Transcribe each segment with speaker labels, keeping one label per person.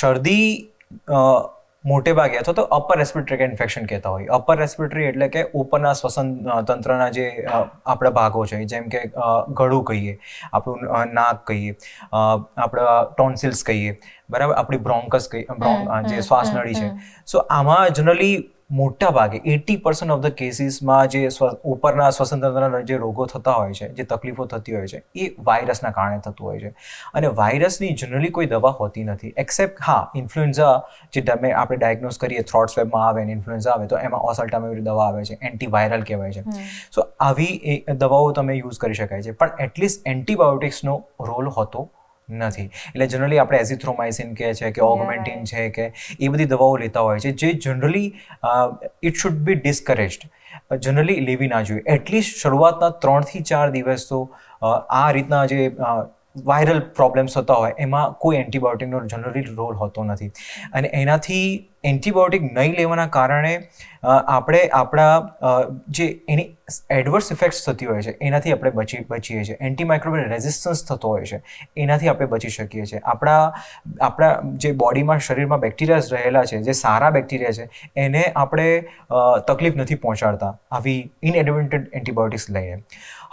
Speaker 1: શરદી મોટે ભાગે અથવા તો અપર રેસ્પિરેટરી ઇન્ફેક્શન કહેતા હોય. અપર રેસ્પિરેટરી એટલે કે ઉપરના શ્વસન તંત્રના જે આપણા ભાગો છે જેમ કે ગળું કહીએ આપણું નાક કહીએ આપણા ટોન્સિલ્સ કહીએ બરાબર? આપણી બ્રોન્કસ કહીએ જે શ્વાસનળી છે. સો આમાં જનરલી મોટા ભાગે એટી પર્સન્ટ ઓફ ધ કેસીસમાં જે ઉપરના શ્વસન જે રોગો થતા હોય છે જે તકલીફો થતી હોય છે એ વાયરસના કારણે થતું હોય છે. અને વાયરસની જનરલી કોઈ દવા હોતી નથી એક્સેપ્ટ હા ઇન્ફ્લુએન્ઝા જે તમે આપણે ડાયગ્નોઝ કરીએ થ્રોટ સ્વેબમાં આવે ને ઇન્ફ્લુએન્ઝા આવે તો એમાં ઓસલ્ટામેવિર દવા આવે છે એન્ટીવાયરલ કહેવાય છે. સો આવી એ દવાઓ તમે યુઝ કરી શકાય છે. પણ એટલીસ્ટ એન્ટીબાયોટિક્સનો રોલ હોતો નથી. એટલે જનરલી આપણે એઝિથ્રોમાઇસિન કહે છે કે ઓગમેન્ટિન છે કે એ બધી દવાઓ લેતા હોય છે જે generally it should be discouraged generally લેવી ના જોઈએ. એટલીસ્ટ શરૂઆતના ત્રણથી ચાર દિવસ તો આ રીતના જે વાયરલ પ્રોબ્લેમ્સ થતા હોય એમાં કોઈ એન્ટીબાયોટિકનો જનરલી રોલ હોતો નથી. અને એનાથી એન્ટીબાયોટિક નહીં લેવાના કારણે આપણે આપણા જે એની એડવર્સ ઇફેક્ટ્સ થતી હોય છે, એનાથી આપણે બચી, બચીએ છીએ. એન્ટીમાઇક્રોબિયલ રેઝિસ્ટન્સ થતો હોય છે, એનાથી આપણે બચી શકીએ છીએ. આપણા આપણા જે બોડીમાં, શરીરમાં બેક્ટેરિયાઝ રહેલા છે, જે સારા બેક્ટેરિયા છે, એને આપણે તકલીફ નથી પહોંચાડતા આવી ઇનએડવેન્ટેડ એન્ટીબાયોટિક્સ લઈને.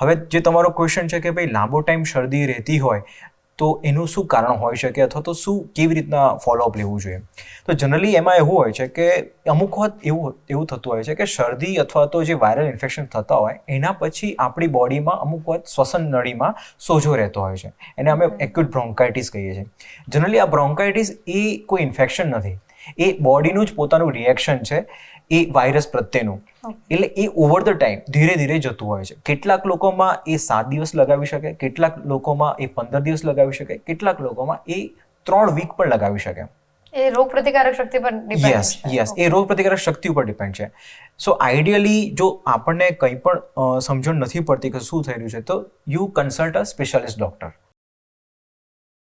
Speaker 1: હવે જે તમારો ક્વેશ્ચન છે કે ભાઈ લાંબો ટાઈમ શરદી રહેતી હોય તો એનું શું કારણ હોઈ શકે અથવા તો શું કેવી રીતના ફોલોઅપ લેવું જોઈએ? તો જનરલી એમાં એવું હોય છે કે અમુક વખત એવું એવું થતું હોય છે કે શરદી અથવા તો જે વાયરલ ઇન્ફેક્શન થતા હોય એના પછી આપણી બોડીમાં અમુક વખત શ્વસન નળીમાં સોજો રહેતો હોય છે. એને અમે એક્યુટ બ્રોન્કાઇટિસ કહીએ છીએ. જનરલી આ બ્રોન્કાઇટિસ એ કોઈ ઇન્ફેક્શન નથી. એ બોડીનું જ પોતાનું રિએક્શન છે એ વાયરસ પ્રત્યેનું. એટલે એ ઓવર ધ ટાઈમ ધીરે ધીરે જતું હોય છે. કેટલાક લોકોમાં એ સાત દિવસ લગાવી શકે કેટલાક લોકોમાં એ પંદર દિવસ લગાવી શકે કેટલાક લોકોમાં એ ત્રણ વીક પણ લગાવી શકે.
Speaker 2: એ રોગ પ્રતિકારક શક્તિ પર ડિપેન્ડ
Speaker 1: યસ યસ એ રોગ પ્રતિકારક શક્તિ ઉપર ડિપેન્ડ છે. સો આઈડિયલી જો આપણને કંઈ પણ સમજણ નથી પડતી કે શું થઈ રહ્યું છે તો you consult a specialist doctor